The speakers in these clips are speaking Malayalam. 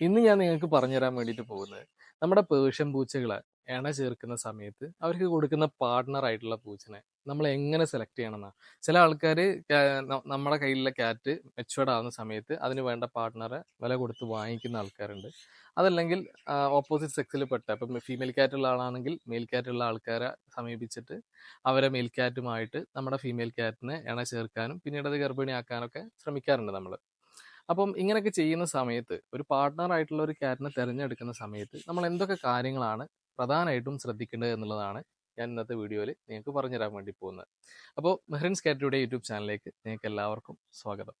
ഇന്ന് ഞാൻ നിങ്ങൾക്ക് പറഞ്ഞുതരാൻ വേണ്ടിയിട്ട് പോകുന്നത്. നമ്മുടെ പേർഷ്യൻ പൂച്ചകളെ ഇണ ചേർക്കുന്ന സമയത്ത് അവർക്ക് കൊടുക്കുന്ന പാർട്ട്ണർ ആയിട്ടുള്ള പൂച്ചനെ നമ്മൾ എങ്ങനെ സെലക്ട് ചെയ്യണമെന്നാ. ചില ആൾക്കാർ നമ്മുടെ കയ്യിലുള്ള ക്യാറ്റ് മെച്ചുവേർഡ് ആവുന്ന സമയത്ത് അതിന് വേണ്ട പാർട്ട്ണറെ വില കൊടുത്ത് വാങ്ങിക്കുന്ന ആൾക്കാരുണ്ട്. അതല്ലെങ്കിൽ ഓപ്പോസിറ്റ് സെക്സിൽ പെട്ട ഇപ്പം ഫീമെയിൽ ക്യാറ്റുള്ള ആളാണെങ്കിൽ മെയിൽ ക്യാറ്റുള്ള ആൾക്കാരെ സമീപിച്ചിട്ട് അവരെ മെയിൽ ക്യാറ്റുമായിട്ട് നമ്മുടെ ഫീമെയിൽ ക്യാറ്റിനെ ഇണ ചേർക്കാനും പിന്നീട് അത് ഗർഭിണിയാക്കാനൊക്കെ ശ്രമിക്കാറുണ്ട് നമ്മൾ. അപ്പം ഇങ്ങനെയൊക്കെ ചെയ്യുന്ന സമയത്ത് ഒരു പാർട്ട്ണർ ആയിട്ടുള്ള ഒരു ക്യാറ്റിനെ തിരഞ്ഞെടുക്കുന്ന സമയത്ത് നമ്മൾ എന്തൊക്കെ കാര്യങ്ങളാണ് പ്രധാനമായിട്ടും ശ്രദ്ധിക്കേണ്ടത് എന്നുള്ളതാണ് ഞാൻ ഇന്നത്തെ വീഡിയോയിൽ നിങ്ങൾക്ക് പറഞ്ഞുതരാൻ വേണ്ടി പോകുന്നത്. അപ്പോൾ മെഹ്റിൻസ് കാറ്റയുടെ യൂട്യൂബ് ചാനലിലേക്ക് നിങ്ങൾക്ക് എല്ലാവർക്കും സ്വാഗതം.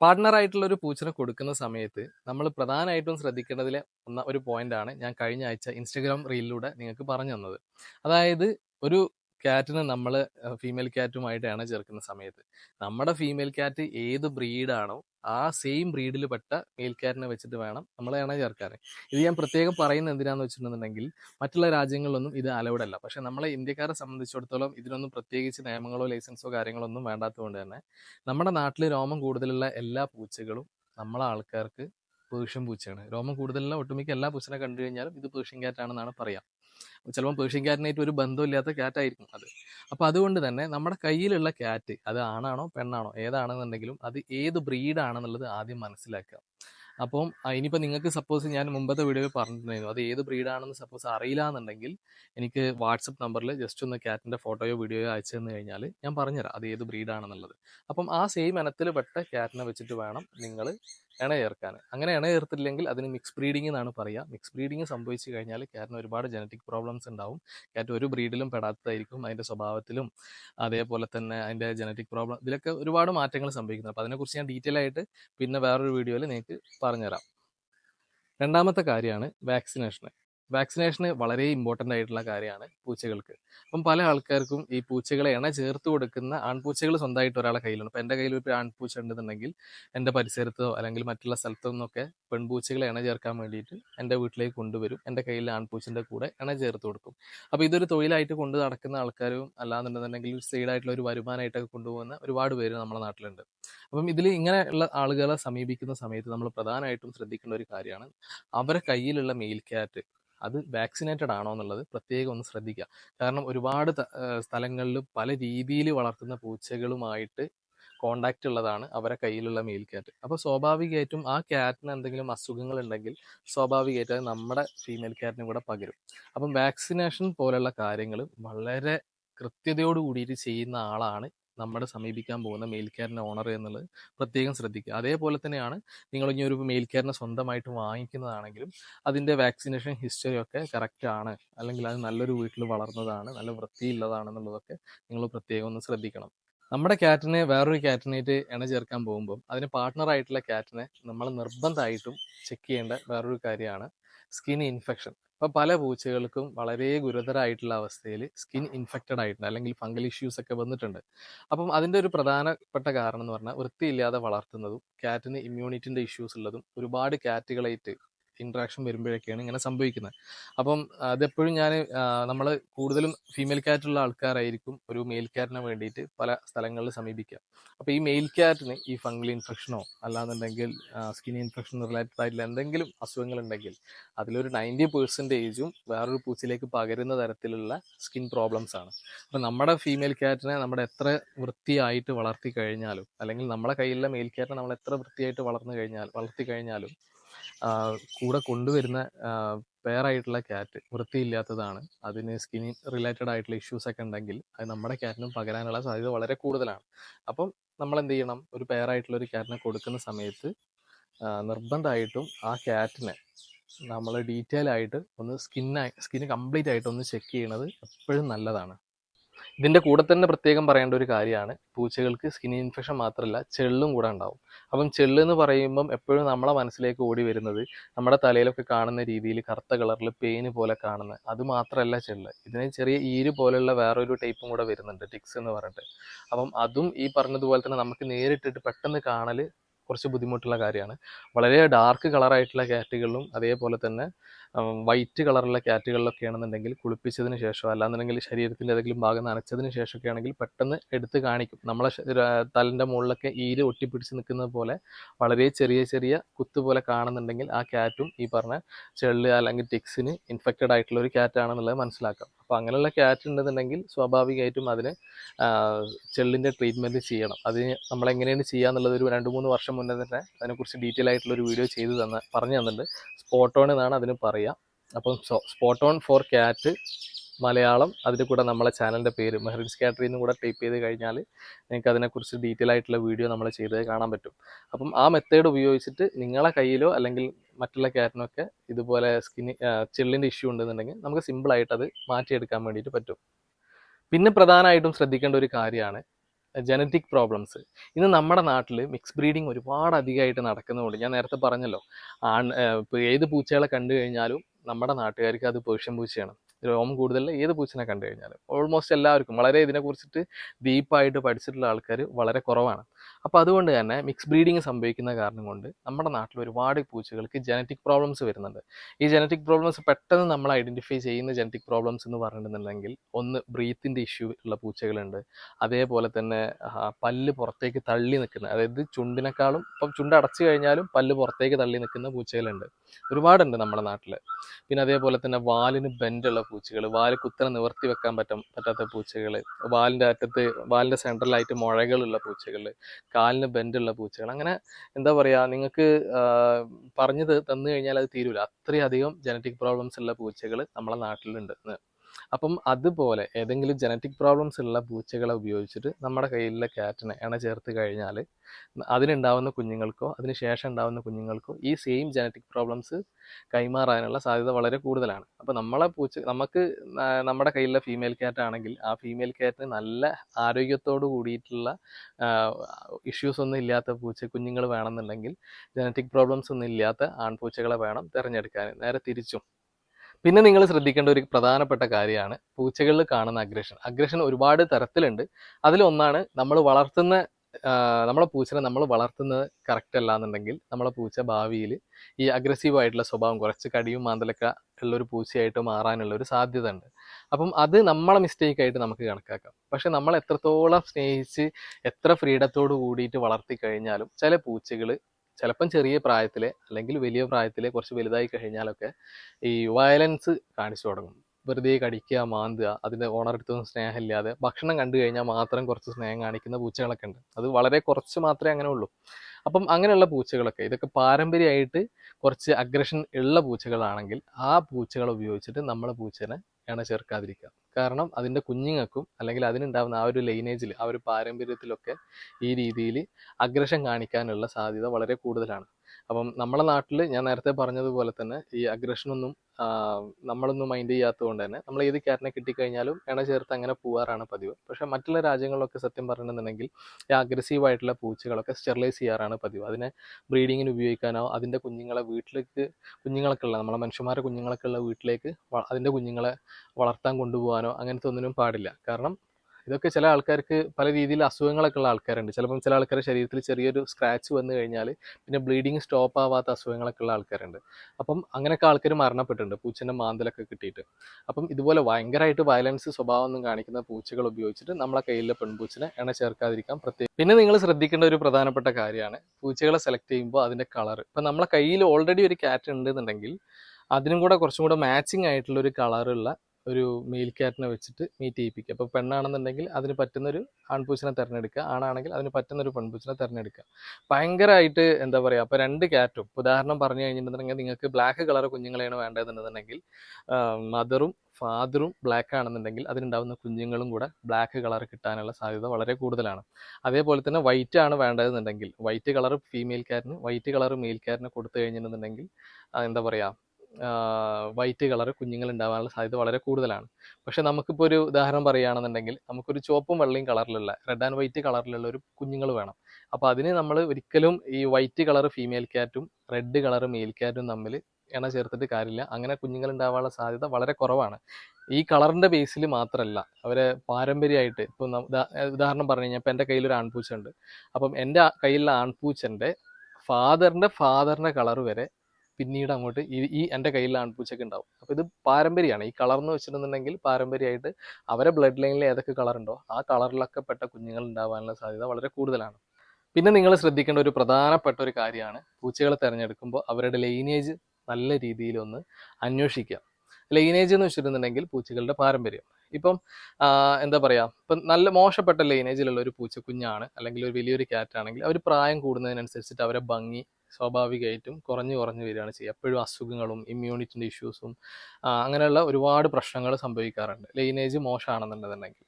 പാർട്ട്ണർ ആയിട്ടുള്ള ഒരു പൂച്ചനെ കൊടുക്കുന്ന സമയത്ത് നമ്മൾ പ്രധാനമായിട്ടും ശ്രദ്ധിക്കേണ്ടതിലെ ഒന്ന ഒരു പോയിന്റാണ് ഞാൻ കഴിഞ്ഞ ആഴ്ച ഇൻസ്റ്റഗ്രാം റീലിലൂടെ നിങ്ങൾക്ക് പറഞ്ഞു തന്നത്. അതായത് ഒരു ക്യാറ്റിനെ നമ്മൾ ഫീമെയിൽ ക്യാറ്റുമായിട്ടാണ് ചേർക്കുന്ന സമയത്ത്. നമ്മുടെ ഫീമെയിൽ ക്യാറ്റ് ഏത് ബ്രീഡാണോ ആ സെയിം ബ്രീഡിൽ പെട്ട മെയിൽ വെച്ചിട്ട് വേണം നമ്മൾ ഇണ ഇത് ഞാൻ പ്രത്യേകം പറയുന്നത് എന്തിനാന്ന് വെച്ചിട്ടുണ്ടെന്നുണ്ടെങ്കിൽ മറ്റുള്ള രാജ്യങ്ങളിലൊന്നും ഇത് അലൗഡ് അല്ല. പക്ഷെ നമ്മളെ ഇന്ത്യക്കാരെ സംബന്ധിച്ചിടത്തോളം ഇതിനൊന്നും പ്രത്യേകിച്ച് നിയമങ്ങളോ ലൈസൻസോ കാര്യങ്ങളോ ഒന്നും വേണ്ടാത്തതുകൊണ്ട് തന്നെ നമ്മുടെ നാട്ടിൽ രോമം കൂടുതലുള്ള എല്ലാ പൂച്ചകളും നമ്മളെ ആൾക്കാർക്ക് പേർഷ്യൻ പൂച്ചയാണ്. രോമം കൂടുതലുള്ള ഒട്ടുമിക്ക എല്ലാ പൂച്ചനെ കണ്ടു കഴിഞ്ഞാലും ഇത് പേർഷ്യൻ ക്യാറ്റ് ആണെന്നാണ് പറയാം. ചിലപ്പോൾ പേർഷ്യൻ ക്യാറ്റിനായിട്ട് ഒരു ബന്ധമില്ലാത്ത ക്യാറ്റായിരിക്കും അത്. അപ്പോൾ അതുകൊണ്ട് തന്നെ നമ്മുടെ കയ്യിലുള്ള ക്യാറ്റ് അത് ആണാണോ പെണ്ണാണോ ഏതാണെന്നുണ്ടെങ്കിലും അത് ഏത് ബ്രീഡാണെന്നുള്ളത് ആദ്യം മനസ്സിലാക്കുക. അപ്പം ഇനിയിപ്പോൾ നിങ്ങൾക്ക് സപ്പോസ് ഞാൻ മുമ്പത്തെ വീഡിയോയിൽ പറഞ്ഞിട്ടുണ്ടായിരുന്നു അത് ഏത് ബ്രീഡാണെന്ന് സപ്പോസ് അറിയില്ല എന്നുണ്ടെങ്കിൽ എനിക്ക് വാട്സപ്പ് നമ്പറിൽ ജസ്റ്റ് ഒന്ന് ക്യാറ്റിന്റെ ഫോട്ടോയോ വീഡിയോയോ അയച്ചു തന്നു കഴിഞ്ഞാൽ ഞാൻ പറഞ്ഞുതരാം അത് ഏത് ബ്രീഡാണെന്നുള്ളത് അപ്പം ആ സെയിം ഇനത്തിൽ പെട്ട ക്യാറ്റിനെ വെച്ചിട്ട് വേണം നിങ്ങൾ ഇണ ചേർക്കാൻ അങ്ങനെ ഇണ ചേർത്തില്ലെങ്കിൽ അതിന് മിക്സ് ബ്രീഡിംഗ് എന്നാണ് പറയുക മിക്സ് ബ്രീഡിംഗ് സംഭവിച്ചു കഴിഞ്ഞാൽ കാറ്റിന് ഒരുപാട് ജനറ്റിക് പ്രോബ്ലംസ് ഉണ്ടാവും. ക്യാറ്റ് ഒരു ബ്രീഡിലും പെടാത്തതായിരിക്കും. അതിന്റെ സ്വഭാവത്തിലും അതേപോലെ തന്നെ അതിന്റെ ജനറ്റിക് പ്രോബ്ലം ഇതിലൊക്കെ ഒരുപാട് മാറ്റങ്ങൾ സംഭവിക്കുന്നത് അപ്പോൾ അതിനെക്കുറിച്ച് ഞാൻ ഡീറ്റെയിൽ ആയിട്ട് പിന്നെ വേറൊരു വീഡിയോയിൽ നിങ്ങൾക്ക് പറഞ്ഞുതരാം. രണ്ടാമത്തെ കാര്യമാണ് വാക്സിനേഷൻ വാക്സിനേഷന് വളരെ ഇമ്പോർട്ടന്റ് ആയിട്ടുള്ള കാര്യമാണ് പൂച്ചകൾക്ക്. അപ്പം പല ആൾക്കാർക്കും ഈ പൂച്ചകളെ എണ ചേർത്ത് കൊടുക്കുന്ന ആൺപൂച്ചകൾ സ്വന്തമായിട്ട് ഒരാളെ കയ്യിലുണ്ട്. അപ്പം എന്റെ കയ്യിൽ ഒരു ആൺപൂച്ച ഉണ്ടെന്നുണ്ടെങ്കിൽ എന്റെ പരിസരത്തോ അല്ലെങ്കിൽ മറ്റുള്ള സ്ഥലത്തു നിന്നൊക്കെ പെൺപൂച്ചകളെ എണ ചേർക്കാൻ വേണ്ടിയിട്ട് എന്റെ വീട്ടിലേക്ക് കൊണ്ടുവരും. എന്റെ കയ്യിൽ ആൺപൂച്ചിന്റെ കൂടെ എണ ചേർത്ത് കൊടുക്കും. അപ്പോൾ ഇതൊരു തൊഴിലായിട്ട് കൊണ്ട് നടക്കുന്ന ആൾക്കാരും അല്ലാന്നുണ്ടെന്നുണ്ടെങ്കിൽ സൈഡായിട്ടുള്ള ഒരു വരുമാനമായിട്ടൊക്കെ കൊണ്ടുപോകുന്ന ഒരുപാട് പേര് നമ്മുടെ നാട്ടിലുണ്ട്. അപ്പം ഇതിൽ ഇങ്ങനെയുള്ള ആളുകളെ സമീപിക്കുന്ന സമയത്ത് നമ്മൾ പ്രധാനമായിട്ടും ശ്രദ്ധിക്കേണ്ട ഒരു കാര്യമാണ് അവരെ കയ്യിലുള്ള മെയിൽ ക്യാറ്റ് അത് വാക്സിനേറ്റഡ് ആണോ എന്നുള്ളത് പ്രത്യേകം ഒന്ന് ശ്രദ്ധിക്കുക. കാരണം ഒരുപാട് സ്ഥലങ്ങളിൽ പല രീതിയിൽ വളർത്തുന്ന പൂച്ചകളുമായിട്ട് കോണ്ടാക്റ്റ് ഉള്ളതാണ് അവരെ കയ്യിലുള്ള മെയിൽ ക്യാറ്റ് അപ്പോൾ സ്വാഭാവികമായിട്ടും ആ ക്യാറ്റിന് എന്തെങ്കിലും അസുഖങ്ങൾ ഉണ്ടെങ്കിൽ സ്വാഭാവികമായിട്ടും നമ്മുടെ ഫീമെയിൽ ക്യാറ്റിനും കൂടെ പകരും. അപ്പം വാക്സിനേഷൻ പോലുള്ള കാര്യങ്ങൾ വളരെ കൃത്യതയോട് കൂടിയിട്ട് ചെയ്യുന്ന ആളാണ് നമ്മുടെ സമീപിക്കാൻ പോകുന്ന മെയിൽ ഓണർ എന്നുള്ളത് പ്രത്യേകം ശ്രദ്ധിക്കുക. അതേപോലെ തന്നെയാണ് നിങ്ങൾ ഇനി ഒരു മെയിൽ സ്വന്തമായിട്ട് വാങ്ങിക്കുന്നതാണെങ്കിലും അതിന്റെ വാക്സിനേഷൻ ഹിസ്റ്ററി ഒക്കെ കറക്റ്റ് ആണ്. അല്ലെങ്കിൽ അത് നല്ലൊരു വീട്ടിൽ വളർന്നതാണ് നല്ല വൃത്തിയുള്ളതാണെന്നുള്ളതൊക്കെ നിങ്ങൾ പ്രത്യേകം ഒന്ന് ശ്രദ്ധിക്കണം. നമ്മുടെ ക്യാറ്റിനെ വേറൊരു ക്യാറ്റിനായിട്ട് ഇണ ചേർക്കാൻ പോകുമ്പോൾ അതിന് പാർട്ട്ണർ ആയിട്ടുള്ള ക്യാറ്റിനെ നമ്മൾ നിർബന്ധമായിട്ടും ചെക്ക് ചെയ്യേണ്ട വേറൊരു കാര്യമാണ്. Skin infection. അപ്പോൾ പല പൂച്ചകൾക്കും വളരെ ഗുരുതരമായിട്ടുള്ള അവസ്ഥയിൽ സ്കിൻ ഇൻഫെക്റ്റഡ് ആയിട്ടുണ്ട് അല്ലെങ്കിൽ ഫംഗൽ ഇഷ്യൂസ് ഒക്കെ വന്നിട്ടുണ്ട്. അപ്പം അതിന്റെ ഒരു പ്രധാനപ്പെട്ട കാരണം എന്ന് പറഞ്ഞാൽ വൃത്തിയില്ലാതെ വളർത്തുന്നതും കാറ്റിന് ഇമ്മ്യൂണിറ്റിന്റെ ഇഷ്യൂസ് ഉള്ളതും ഒരുപാട് ക്യാറ്റുകളായിട്ട് ഇൻട്രാക്ഷൻ വരുമ്പോഴൊക്കെയാണ് ഇങ്ങനെ സംഭവിക്കുന്നത്. അപ്പം അതെപ്പോഴും ഞാൻ നമ്മൾ കൂടുതലും ഫീമെയിൽ ക്യാറ്റുള്ള ആൾക്കാരായിരിക്കും ഒരു മെയിൽ ക്യാറ്റിനെ വേണ്ടിയിട്ട് പല സ്ഥലങ്ങളിൽ സമീപിക്കുക. അപ്പോൾ ഈ മെയിൽ ക്യാറ്റിന് ഈ ഫംഗൽ ഇൻഫെക്ഷനോ അല്ലാന്നുണ്ടെങ്കിൽ സ്കിൻ ഇൻഫെക്ഷൻ റിലേറ്റഡ് ആയിട്ടുള്ള എന്തെങ്കിലും അസുഖങ്ങൾ ഉണ്ടെങ്കിൽ അതിലൊരു നയന്റി പെർസെന്റേജും വേറൊരു പൂച്ചയിലേക്ക് പകരുന്ന തരത്തിലുള്ള സ്കിൻ പ്രോബ്ലംസ് ആണ്. അപ്പം നമ്മുടെ ഫീമെയിൽ ക്യാറ്റിനെ നമ്മുടെ എത്ര വൃത്തിയായിട്ട് വളർത്തി കഴിഞ്ഞാലും അല്ലെങ്കിൽ നമ്മുടെ കയ്യിലുള്ള മെയിൽ ക്യാറ്റിനെ നമ്മൾ എത്ര വൃത്തിയായിട്ട് വളർന്നു കഴിഞ്ഞാൽ വളർത്തി കഴിഞ്ഞാലും കൂടെ കൊണ്ടുവരുന്ന പെയറായിട്ടുള്ള ക്യാറ്റ് വൃത്തിയില്ലാത്തതാണ്. അതിന് സ്കിൻ റിലേറ്റഡ് ആയിട്ടുള്ള ഇഷ്യൂസ് ഒക്കെ ഉണ്ടെങ്കിൽ അത് നമ്മുടെ ക്യാറ്റിനും പകരാനുള്ള സാധ്യത വളരെ കൂടുതലാണ്. അപ്പം നമ്മൾ എന്ത് ചെയ്യണം? ഒരു പെയറായിട്ടുള്ള ഒരു ക്യാറ്റിനെ കൊടുക്കുന്ന സമയത്ത് നിർബന്ധമായിട്ടും ആ ക്യാറ്റിനെ നമ്മൾ ഡീറ്റെയിൽ ആയിട്ട് ഒന്ന് സ്കിന്നായി സ്കിന്ന് കംപ്ലീറ്റ് ആയിട്ട് ഒന്ന് ചെക്ക് ചെയ്യണത് എപ്പോഴും നല്ലതാണ്. ഇതിന്റെ കൂടെ തന്നെ പ്രത്യേകം പറയേണ്ട ഒരു കാര്യമാണ്. പൂച്ചകൾക്ക് സ്കിൻ ഇൻഫെക്ഷൻ മാത്രമല്ല ചെള്ളും കൂടെ ഉണ്ടാവും. അപ്പം ചെള്ള് എന്ന് പറയുമ്പം എപ്പോഴും നമ്മളെ മനസ്സിലേക്ക് ഓടി വരുന്നത് നമ്മുടെ തലയിലൊക്കെ കാണുന്ന രീതിയിൽ കറുത്ത കളറിൽ പെയിന് പോലെ കാണുന്ന അത് മാത്രമല്ല ചെള്ള്. ഇതിന് ചെറിയ ഈര് പോലെയുള്ള വേറൊരു ടൈപ്പും കൂടെ വരുന്നുണ്ട് ടിക്സ് എന്ന് പറഞ്ഞിട്ട്. അപ്പം അതും ഈ പറഞ്ഞതുപോലെ തന്നെ നമുക്ക് നേരിട്ടിട്ട് പെട്ടെന്ന് കാണൽ കുറച്ച് ബുദ്ധിമുട്ടുള്ള കാര്യമാണ്. വളരെ ഡാർക്ക് കളറായിട്ടുള്ള കാറ്റുകളിലും അതേപോലെ തന്നെ വൈറ്റ് കളറുള്ള ക്യാറ്റുകളിലൊക്കെ ആണെന്നുണ്ടെങ്കിൽ കുളിപ്പിച്ചതിന് ശേഷം അല്ലാന്നുണ്ടെങ്കിൽ ശരീരത്തിന്റെ ഏതെങ്കിലും ഭാഗം നനച്ചതിന് ശേഷമൊക്കെ ആണെങ്കിൽ പെട്ടെന്ന് എടുത്ത് കാണിക്കും. നമ്മളെ തലിന്റെ മുകളിലൊക്കെ ഈര് ഒട്ടിപ്പിടിച്ച് നിൽക്കുന്നത് പോലെ വളരെ ചെറിയ ചെറിയ കുത്ത് പോലെ കാണുന്നുണ്ടെങ്കിൽ ആ ക്യാറ്റും ഈ പറഞ്ഞ ചെള്ള് അല്ലെങ്കിൽ ടിക്സിന് ഇൻഫെക്റ്റഡ് ആയിട്ടുള്ള ഒരു ക്യാറ്റാണെന്നുള്ളത് മനസ്സിലാക്കാം. അപ്പോൾ അങ്ങനെയുള്ള ക്യാറ്റ് ഉണ്ടെന്നുണ്ടെങ്കിൽ സ്വാഭാവികമായിട്ടും അതിന് ചെള്ളിന്റെ ട്രീറ്റ്മെന്റ് ചെയ്യണം. അതിന് നമ്മളെങ്ങനെയാണ് ചെയ്യുക എന്നുള്ളത് ഒരു രണ്ട് മൂന്ന് വർഷം മുന്നേ തന്നെ അതിനെക്കുറിച്ച് ഡീറ്റെയിൽ ആയിട്ടുള്ള ഒരു വീഡിയോ ചെയ്ത് തന്ന പറഞ്ഞു തന്നിട്ടുണ്ട്. സ്പോട്ടോൺ എന്നാണ് അതിന് പറയുക അപ്പം spot on for cat Malayalam അതിന്റെ കൂടെ നമ്മളെ ചാനലിന്റെ പേര് മെഹറിൻസ് കാറ്ററിന്ന് കൂടെ ടൈപ്പ് ചെയ്ത് കഴിഞ്ഞാൽ നിങ്ങൾക്ക് അതിനെക്കുറിച്ച് ഡീറ്റെയിൽ ആയിട്ടുള്ള വീഡിയോ നമ്മൾ ചെയ്ത് കാണാൻ പറ്റും. അപ്പം ആ മെത്തേഡ് ഉപയോഗിച്ചിട്ട് നിങ്ങളെ കയ്യിലോ അല്ലെങ്കിൽ മറ്റുള്ള ക്യാറ്റിനൊക്കെ ഇതുപോലെ സ്കിന്ന് ചെള്ളിന്റെ ഇഷ്യൂ ഉണ്ടെന്നുണ്ടെങ്കിൽ നമുക്ക് സിമ്പിളായിട്ട് അത് മാറ്റിയെടുക്കാൻ വേണ്ടിയിട്ട് പറ്റും. പിന്നെ പ്രധാനമായിട്ടും ശ്രദ്ധിക്കേണ്ട ഒരു കാര്യമാണ് ജനറ്റിക് പ്രോബ്ലംസ് ഇന്ന് നമ്മുടെ നാട്ടിൽ മിക്സ് ബ്രീഡിങ് ഒരുപാട് അധികമായിട്ട് നടക്കുന്നതുകൊണ്ട് ഞാൻ നേരത്തെ പറഞ്ഞല്ലോ ആൺ ഏത് പൂച്ചകളെ കണ്ടു കഴിഞ്ഞാലും നമ്മുടെ നാട്ടുകാർക്ക് അത് പേർഷ്യൻ പൂച്ചയാണ്. രോമം കൂടുതൽ ഏത് പൂച്ചനെ കണ്ടു കഴിഞ്ഞാലും. ഓൾമോസ്റ്റ് എല്ലാവർക്കും വളരെ ഇതിനെക്കുറിച്ചിട്ട് ഡീപ്പായിട്ട് പഠിച്ചിട്ടുള്ള ആൾക്കാർ വളരെ കുറവാണ്. അപ്പോൾ അതുകൊണ്ട് തന്നെ മിക്സ് ബ്രീഡിങ് സംഭവിക്കുന്ന കാരണം കൊണ്ട് നമ്മുടെ നാട്ടിൽ ഒരുപാട് പൂച്ചകൾക്ക് ജനറ്റിക് പ്രോബ്ലംസ് വരുന്നുണ്ട്. ഈ ജനറ്റിക് പ്രോബ്ലംസ് പെട്ടെന്ന് നമ്മൾ ഐഡന്റിഫൈ ചെയ്യുന്ന ജനറ്റിക് പ്രോബ്ലംസ് എന്ന് പറഞ്ഞിട്ടുണ്ടെങ്കിൽ ഒന്ന് ബ്രീത്തിന്റെ ഇഷ്യൂ ഉള്ള പൂച്ചകളുണ്ട്. അതേപോലെ തന്നെ പല്ല് പുറത്തേക്ക് തള്ളി നിൽക്കുന്ന അതായത് ചുണ്ടിനേക്കാളും ഇപ്പം ചുണ്ട് അടച്ചു കഴിഞ്ഞാലും പല്ല് പുറത്തേക്ക് തള്ളി നിൽക്കുന്ന പൂച്ചകളുണ്ട്. ഒരുപാടുണ്ട് നമ്മുടെ നാട്ടിൽ പിന്നെ അതേപോലെ തന്നെ വാലിന് ബെൻഡുള്ള പൂച്ചകൾ വാൽ കുത്തനെ നിവർത്തി വെക്കാൻ പറ്റും പറ്റാത്ത പൂച്ചകൾ വാലിന്റെ അറ്റത്ത് വാലിന്റെ സെൻട്രലായിട്ട് മുഴകളുള്ള പൂച്ചകൾ കാലിന് ബെൻഡുള്ള പൂച്ചകൾ അങ്ങനെ എന്താ പറയുക നിങ്ങൾക്ക് പറഞ്ഞത് തന്നു കഴിഞ്ഞാൽ അത് തീരൂല. അത്രയധികം ജനറ്റിക് പ്രോബ്ലംസ് ഉള്ള പൂച്ചകൾ നമ്മളെ നാട്ടിലുണ്ട്. അപ്പം അതുപോലെ ഏതെങ്കിലും ജനറ്റിക് പ്രോബ്ലംസ് ഉള്ള പൂച്ചകളെ ഉപയോഗിച്ചിട്ട് നമ്മുടെ കയ്യിലുള്ള ക്യാറ്റിനെ ഇണ ചേർത്ത് കഴിഞ്ഞാൽ അതിനുണ്ടാവുന്ന കുഞ്ഞുങ്ങൾക്കോ അതിന് ശേഷം ഉണ്ടാവുന്ന കുഞ്ഞുങ്ങൾക്കോ ഈ സെയിം ജനറ്റിക് പ്രോബ്ലംസ് കൈമാറാനുള്ള സാധ്യത വളരെ കൂടുതലാണ്. അപ്പോൾ നമ്മളെ പൂച്ച നമുക്ക് നമ്മുടെ കയ്യിലുള്ള ഫീമെയിൽ ക്യാറ്റ് ആണെങ്കിൽ ആ ഫീമെയിൽ ക്യാറ്റിന് നല്ല ആരോഗ്യത്തോട് കൂടിയിട്ടുള്ള ഇഷ്യൂസ് ഒന്നും ഇല്ലാത്ത പൂച്ച കുഞ്ഞുങ്ങൾ വേണമെന്നുണ്ടെങ്കിൽ ജനറ്റിക് പ്രോബ്ലംസ് ഒന്നും ഇല്ലാത്ത ആൺപൂച്ചകളെ വേണം തിരഞ്ഞെടുക്കാൻ. നേരെ തിരിച്ചും. പിന്നെ നിങ്ങൾ ശ്രദ്ധിക്കേണ്ട ഒരു പ്രധാനപ്പെട്ട കാര്യമാണ് പൂച്ചകളിൽ കാണുന്ന അഗ്രഷൻ അഗ്രഷൻ ഒരുപാട് തരത്തിലുണ്ട്. അതിലൊന്നാണ് നമ്മൾ വളർത്തുന്ന നമ്മളെ പൂച്ചനെ നമ്മൾ വളർത്തുന്നത് കറക്റ്റ് അല്ല എന്നുണ്ടെങ്കിൽ നമ്മളെ പൂച്ച ഭാവിയിൽ ഈ അഗ്രസീവ് ആയിട്ടുള്ള സ്വഭാവം കുറച്ച് കടിയും മാന്തലൊക്കെ ഉള്ള ഒരു പൂച്ചയായിട്ട് മാറാനുള്ള ഒരു സാധ്യത ഉണ്ട് അപ്പം അത് നമ്മളെ മിസ്റ്റേക്ക് ആയിട്ട് നമുക്ക് കണക്കാക്കാം. പക്ഷെ നമ്മൾ എത്രത്തോളം സ്നേഹിച്ച് എത്ര ഫ്രീഡത്തോട് കൂടിയിട്ട് വളർത്തി കഴിഞ്ഞാലും ചില പൂച്ചകൾ ചിലപ്പം ചെറിയ പ്രായത്തിലെ അല്ലെങ്കിൽ വലിയ പ്രായത്തിലെ കുറച്ച് വലുതായി കഴിഞ്ഞാലൊക്കെ ഈ വയലൻസ് കാണിച്ചു തുടങ്ങും. വെറുതെ കടിക്കുക മാന്തുക അതിന്റെ ഓണറടുത്തൊന്നും സ്നേഹമില്ലാതെ ഭക്ഷണം കണ്ടു കഴിഞ്ഞാൽ മാത്രം കുറച്ച് സ്നേഹം കാണിക്കുന്ന പൂച്ചകളൊക്കെ ഉണ്ട്. അത് വളരെ കുറച്ച് മാത്രമേ അങ്ങനെ ഉള്ളൂ. അപ്പം അങ്ങനെയുള്ള പൂച്ചകളൊക്കെ ഇതൊക്കെ പാരമ്പര്യമായിട്ട് കുറച്ച് അഗ്രഷൻ ഉള്ള പൂച്ചകളാണെങ്കിൽ ആ പൂച്ചകൾ ഉപയോഗിച്ചിട്ട് നമ്മളെ പൂച്ചനെ ഇണ ചേർക്കാതിരിക്കുക. കാരണം അതിന്റെ കുഞ്ഞുങ്ങൾക്കും അല്ലെങ്കിൽ അതിനുണ്ടാകുന്ന ആ ഒരു ലൈനേജിൽ ആ ഒരു പാരമ്പര്യത്തിലൊക്കെ ഈ രീതിയിൽ അഗ്രഷൻ കാണിക്കാനുള്ള സാധ്യത വളരെ കൂടുതലാണ്. അപ്പം നമ്മുടെ നാട്ടിൽ ഞാൻ നേരത്തെ പറഞ്ഞതുപോലെ തന്നെ ഈ അഗ്രഷനൊന്നും നമ്മളൊന്നും മൈൻഡ് ചെയ്യാത്തത് കൊണ്ട് തന്നെ നമ്മൾ ഏത് ക്യാറ്റിനെ കിട്ടിക്കഴിഞ്ഞാലും ഇണ ചേർത്ത് അങ്ങനെ പോവാറാണ് പതിവ്. പക്ഷേ മറ്റുള്ള രാജ്യങ്ങളിലൊക്കെ സത്യം പറഞ്ഞിട്ടുണ്ടെങ്കിൽ ഈ അഗ്രസീവ് ആയിട്ടുള്ള പൂച്ചകളൊക്കെ സ്റ്റെറിലൈസ് ചെയ്യാറാണ് പതിവ്. അതിനെ ബ്രീഡിങ്ങിന് ഉപയോഗിക്കാനോ അതിന്റെ കുഞ്ഞുങ്ങളെ വീട്ടിലേക്ക് കുഞ്ഞുങ്ങളൊക്കെ ഉള്ള നമ്മളെ മനുഷ്യന്മാരുടെ കുഞ്ഞുങ്ങളൊക്കെ ഉള്ള വീട്ടിലേക്ക് അതിന്റെ കുഞ്ഞുങ്ങളെ വളർത്താൻ കൊണ്ടുപോകാനോ അങ്ങനത്തെ ഒന്നിനും പാടില്ല. കാരണം ഇതൊക്കെ ചില ആൾക്കാർക്ക് പല രീതിയിൽ അസുഖങ്ങളൊക്കെ ഉള്ള ആൾക്കാരുണ്ട്. ചിലപ്പം ചില ആൾക്കാരുടെ ശരീരത്തിൽ ചെറിയൊരു സ്ക്രാച്ച് വന്നു കഴിഞ്ഞാൽ പിന്നെ ബ്ലീഡിങ് സ്റ്റോപ്പ് ആവാത്ത അസുഖങ്ങളൊക്കെ ഉള്ള ആൾക്കാരുണ്ട്. അപ്പം അങ്ങനെയൊക്കെ ആൾക്കാർ മരണപ്പെട്ടിട്ടുണ്ട് പൂച്ചന്റെ മാന്തലൊക്കെ കിട്ടിയിട്ട്. അപ്പം ഇതുപോലെ ഭയങ്കരമായിട്ട് വയലൻസ് സ്വഭാവം ഒന്നും കാണിക്കുന്ന പൂച്ചകൾ ഉപയോഗിച്ചിട്ട് നമ്മളെ കയ്യിലെ പെൺപൂച്ചിനെ എണ്ണ ചേർക്കാതിരിക്കാൻ പ്രത്യേകം പിന്നെ നിങ്ങൾ ശ്രദ്ധിക്കേണ്ട ഒരു പ്രധാനപ്പെട്ട കാര്യമാണ് പൂച്ചകളെ സെലക്ട് ചെയ്യുമ്പോൾ അതിന്റെ കളർ ഇപ്പം നമ്മളെ കയ്യിൽ ഓൾറെഡി ഒരു ക്യാറ്റ് ഉണ്ടെന്നുണ്ടെങ്കിൽ അതിനും കൂടെ കുറച്ചും കൂടെ മാച്ചിങ് ആയിട്ടുള്ള ഒരു കളറുള്ള ഒരു മെയിൽ ക്യാറ്റിനെ വെച്ചിട്ട് മീറ്റ് ചെയ്യിപ്പിക്കുക. അപ്പോൾ പെണ്ണാണെന്നുണ്ടെങ്കിൽ അതിന് പറ്റുന്നൊരു ആൺപൂച്ചിനെ തിരഞ്ഞെടുക്കുക. ആണാണെങ്കിൽ അതിന് പറ്റുന്നൊരു പെൺപൂച്ചിനെ തിരഞ്ഞെടുക്കുക. ഭയങ്കരമായിട്ട് എന്താ പറയുക അപ്പോൾ രണ്ട് ക്യാറ്റും ഉദാഹരണം പറഞ്ഞു കഴിഞ്ഞിട്ടുണ്ടെങ്കിൽ നിങ്ങൾക്ക് ബ്ലാക്ക് കളർ കുഞ്ഞുങ്ങളെയാണ് വേണ്ടതെന്നുണ്ടെങ്കിൽ മദറും ഫാദറും ബ്ലാക്ക് ആണെന്നുണ്ടെങ്കിൽ അതിനുണ്ടാവുന്ന കുഞ്ഞുങ്ങളും കൂടെ ബ്ലാക്ക് കളർ കിട്ടാനുള്ള സാധ്യത വളരെ കൂടുതലാണ്. അതേപോലെ തന്നെ വൈറ്റ് ആണ് വേണ്ടതെന്നുണ്ടെങ്കിൽ വൈറ്റ് കളർ ഫീമെയിൽ ക്യാറ്റിന് വൈറ്റ് കളർ മെയിൽ ക്യാറ്റിന് കൊടുത്തു കഴിഞ്ഞിട്ടുണ്ടെങ്കിൽ എന്താ പറയുക വൈറ്റ് കളർ കുഞ്ഞുങ്ങൾ ഉണ്ടാവാനുള്ള സാധ്യത വളരെ കൂടുതലാണ്. പക്ഷെ നമുക്കിപ്പോൾ ഒരു ഉദാഹരണം പറയുകയാണെന്നുണ്ടെങ്കിൽ നമുക്കൊരു ചുവപ്പും വെള്ളയും കളറിലുള്ള റെഡ് ആൻഡ് വൈറ്റ് കളറിലുള്ള ഒരു കുഞ്ഞുങ്ങൾ വേണം. അപ്പോൾ അതിന് നമ്മൾ ഒരിക്കലും ഈ വൈറ്റ് കളർ ഫീമെയിൽ ക്യാറ്റും റെഡ് കളർ മെയിൽ ക്യാറ്റും തമ്മിൽ എണ ചേർത്തിട്ട് കാര്യമില്ല. അങ്ങനെ കുഞ്ഞുങ്ങൾ ഉണ്ടാവാനുള്ള സാധ്യത വളരെ കുറവാണ്. ഈ കളറിന്റെ ബേസിൽ മാത്രമല്ല അവരെ പാരമ്പര്യമായിട്ട് ഇപ്പോൾ ഉദാഹരണം പറഞ്ഞു കഴിഞ്ഞാൽ ഇപ്പം എന്റെ കയ്യിലൊരു ആൺപൂച്ച ഉണ്ട്. അപ്പം എന്റെ കയ്യിലുള്ള ആൺപൂച്ചന്റെ ഫാദറിന്റെ ഫാദറിന്റെ കളർ വരെ പിന്നീട് അങ്ങോട്ട് ഈ ഈ എന്റെ കയ്യിൽ ആൺപൂച്ചയ്ക്ക് ഉണ്ടാവും. അപ്പോൾ ഇത് പാരമ്പര്യമാണ്. ഈ കളർ എന്ന് വെച്ചിട്ടുണ്ടെങ്കിൽ പാരമ്പര്യമായിട്ട് അവരെ ബ്ലഡ് ലൈനിൽ ഏതൊക്കെ കളർ ഉണ്ടോ ആ കളറിലൊക്കെ പെട്ട കുഞ്ഞുങ്ങൾ ഉണ്ടാവാനുള്ള സാധ്യത വളരെ കൂടുതലാണ്. പിന്നെ നിങ്ങൾ ശ്രദ്ധിക്കേണ്ട ഒരു പ്രധാനപ്പെട്ട ഒരു കാര്യമാണ് പൂച്ചകളെ തിരഞ്ഞെടുക്കുമ്പോൾ അവരുടെ ലൈനേജ് നല്ല രീതിയിലൊന്ന് അന്വേഷിക്കുക. ലൈനേജ് എന്ന് വെച്ചിട്ടുണ്ടെങ്കിൽ പൂച്ചകളുടെ പാരമ്പര്യം. ഇപ്പം എന്താ പറയുക ഇപ്പം നല്ല മോശപ്പെട്ട ലൈനേജിലുള്ള ഒരു പൂച്ചക്കുഞ്ഞാണ് അല്ലെങ്കിൽ ഒരു വലിയൊരു ക്യാറ്റാണെങ്കിൽ അവർ പ്രായം കൂടുന്നതിനനുസരിച്ചിട്ട് അവരെ ഭംഗി സ്വാഭാവികമായിട്ടും കുറഞ്ഞു കുറഞ്ഞു വരികയാണ് ചെയ്യുക. എപ്പോഴും അസുഖങ്ങളും ഇമ്മ്യൂണിറ്റിന്റെ ഇഷ്യൂസും അങ്ങനെയുള്ള ഒരുപാട് പ്രശ്നങ്ങൾ സംഭവിക്കാറുണ്ട്. ലൈനേജ് മോശമാണെന്നുണ്ടെന്നുണ്ടെങ്കിൽ.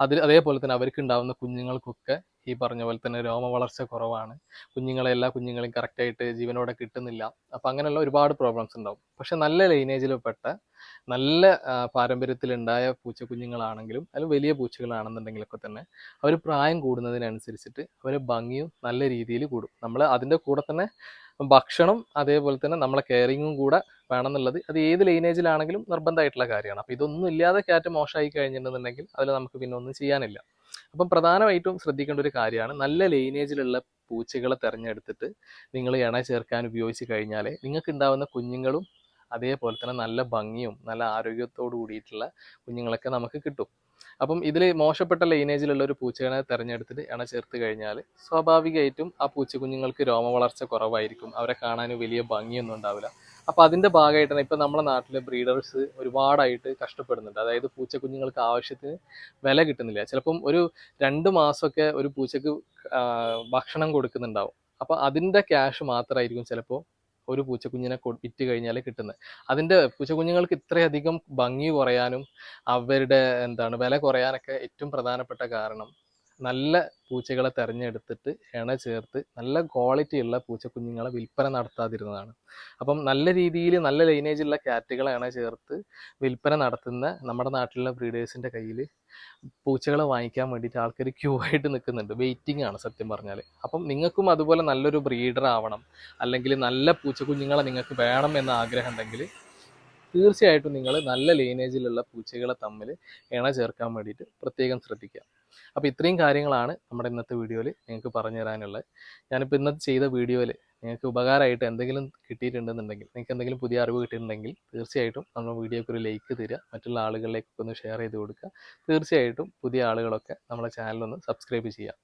അതിൽ അതേപോലെ തന്നെ അവർക്ക് ഉണ്ടാവുന്ന കുഞ്ഞുങ്ങൾക്കൊക്കെ ഈ പറഞ്ഞ പോലെ തന്നെ രോമ വളർച്ച കുറവാണ്. കുഞ്ഞുങ്ങളെ എല്ലാ കുഞ്ഞുങ്ങളെയും കറക്റ്റായിട്ട് ജീവനോടെ കിട്ടുന്നില്ല. അപ്പം അങ്ങനെയുള്ള ഒരുപാട് പ്രോബ്ലംസ് ഉണ്ടാവും. പക്ഷെ നല്ല ലൈനേജിൽ പെട്ട നല്ല പാരമ്പര്യത്തിലുണ്ടായ പൂച്ചക്കുഞ്ഞുങ്ങളാണെങ്കിലും അതിൽ വലിയ പൂച്ചകളാണെന്നുണ്ടെങ്കിലൊക്കെ തന്നെ അവർ പ്രായം കൂടുന്നതിനനുസരിച്ചിട്ട് അവരെ ഭംഗിയും നല്ല രീതിയിൽ കൂടും. നമ്മൾ അതിന്റെ കൂടെ തന്നെ ഭക്ഷണം അതേപോലെ തന്നെ നമ്മളെ കെയറിങ്ങും കൂടെ വേണമെന്നുള്ളത് അത് ഏത് ലൈനേജിലാണെങ്കിലും നിർബന്ധമായിട്ടുള്ള കാര്യമാണ്. അപ്പോൾ ഇതൊന്നും ഇല്ലാതെ ക്യാറ്റ് മോശമായി കഴിഞ്ഞിട്ടുണ്ടെന്നുണ്ടെങ്കിൽ അതിൽ നമുക്ക് പിന്നെ ഒന്നും ചെയ്യാനില്ല. അപ്പം പ്രധാനമായിട്ടും ശ്രദ്ധിക്കേണ്ട ഒരു കാര്യമാണ് നല്ല ലൈനേജിലുള്ള പൂച്ചകളെ തിരഞ്ഞെടുത്തിട്ട് നിങ്ങൾ ഇണ ചേർക്കാൻ ഉപയോഗിച്ച് കഴിഞ്ഞാൽ നിങ്ങൾക്ക് ഉണ്ടാവുന്ന കുഞ്ഞുങ്ങളും അതേപോലെ തന്നെ നല്ല ഭംഗിയും നല്ല ആരോഗ്യത്തോടു കൂടിയിട്ടുള്ള കുഞ്ഞുങ്ങളൊക്കെ നമുക്ക് കിട്ടും. അപ്പം ഇതിൽ മോശപ്പെട്ട ലൈനേജിലുള്ള ഒരു പൂച്ചകളെ തിരഞ്ഞെടുത്തിട്ട് ഇണ ചേർത്ത് കഴിഞ്ഞാൽ സ്വാഭാവികമായിട്ടും ആ പൂച്ചക്കുഞ്ഞുങ്ങൾക്ക് രോമ വളർച്ച കുറവായിരിക്കും. അവരെ കാണാൻ വലിയ ഭംഗിയൊന്നും ഉണ്ടാവില്ല. അപ്പോൾ അതിന്റെ ഭാഗമായിട്ടാണ് ഇപ്പം നമ്മുടെ നാട്ടിലെ ബ്രീഡേഴ്സ് ഒരുപാടായിട്ട് കഷ്ടപ്പെടുന്നുണ്ട്. അതായത് പൂച്ചക്കുഞ്ഞുങ്ങൾക്ക് ആവശ്യത്തിന് വില കിട്ടുന്നില്ല. ചിലപ്പം ഒരു രണ്ട് മാസമൊക്കെ ഒരു പൂച്ചക്ക് ഭക്ഷണം കൊടുക്കുന്നുണ്ടാവും. അപ്പോൾ അതിന്റെ ക്യാഷ് മാത്രമായിരിക്കും ചിലപ്പോൾ ഒരു പൂച്ചക്കുഞ്ഞിനെ വിറ്റ് കഴിഞ്ഞാൽ കിട്ടുന്നത് അതിന്റെ പൂച്ചക്കുഞ്ഞുങ്ങൾക്ക് ഇത്രയധികം ഭംഗി കുറയാനും അവരുടെ എന്താണ് വില കുറയാനൊക്കെ ഏറ്റവും പ്രധാനപ്പെട്ട കാരണം നല്ല പൂച്ചകളെ തിരഞ്ഞെടുത്തിട്ട് ഇണ ചേർത്ത് നല്ല ക്വാളിറ്റി ഉള്ള പൂച്ചക്കുഞ്ഞുങ്ങളെ വിൽപ്പന നടത്താതിരുന്നതാണ്. അപ്പം നല്ല രീതിയിൽ നല്ല ലൈനേജുള്ള ക്യാറ്റുകളെ ഇണ ചേർത്ത് വിൽപ്പന നടത്തുന്ന നമ്മുടെ നാട്ടിലുള്ള ബ്രീഡേഴ്സിന്റെ കയ്യിൽ പൂച്ചകളെ വാങ്ങിക്കാൻ വേണ്ടിയിട്ട് ആൾക്കാർ ക്യൂ ആയിട്ട് നിൽക്കുന്നുണ്ട്. വെയിറ്റിംഗ് ആണ് സത്യം പറഞ്ഞാൽ അപ്പം നിങ്ങൾക്കും അതുപോലെ നല്ലൊരു ബ്രീഡർ ആവണം. അല്ലെങ്കിൽ നല്ല പൂച്ചക്കുഞ്ഞുങ്ങളെ നിങ്ങൾക്ക് വേണം എന്ന ആഗ്രഹം ഉണ്ടെങ്കിൽ തീർച്ചയായിട്ടും നിങ്ങൾ നല്ല ലൈനേജിലുള്ള പൂച്ചകളെ തമ്മിൽ ഇണ ചേർക്കാൻ വേണ്ടിയിട്ട് പ്രത്യേകം ശ്രദ്ധിക്കുക. അപ്പോൾ ഇത്രയും കാര്യങ്ങളാണ് നമ്മുടെ ഇന്നത്തെ വീഡിയോയിൽ നിങ്ങൾക്ക് പറഞ്ഞു തരാനുള്ളത്. ഞാനിപ്പോൾ ഇന്നത്തെ ചെയ്ത വീഡിയോയിൽ നിങ്ങൾക്ക് ഉപകാരമായിട്ട് എന്തെങ്കിലും കിട്ടിയിട്ടുണ്ടെന്നുണ്ടെങ്കിൽ നിങ്ങൾക്ക് എന്തെങ്കിലും പുതിയ അറിവ് കിട്ടിയിട്ടുണ്ടെങ്കിൽ തീർച്ചയായിട്ടും നമ്മുടെ വീഡിയോക്ക് ഒരു ലൈക്ക് തരിക മറ്റുള്ള ആളുകളിലേക്ക് ഒന്ന് ഷെയർ ചെയ്ത് കൊടുക്കുക. തീർച്ചയായിട്ടും പുതിയ ആളുകളൊക്കെ നമ്മളെ ചാനലൊന്ന് സബ്സ്ക്രൈബ് ചെയ്യുക.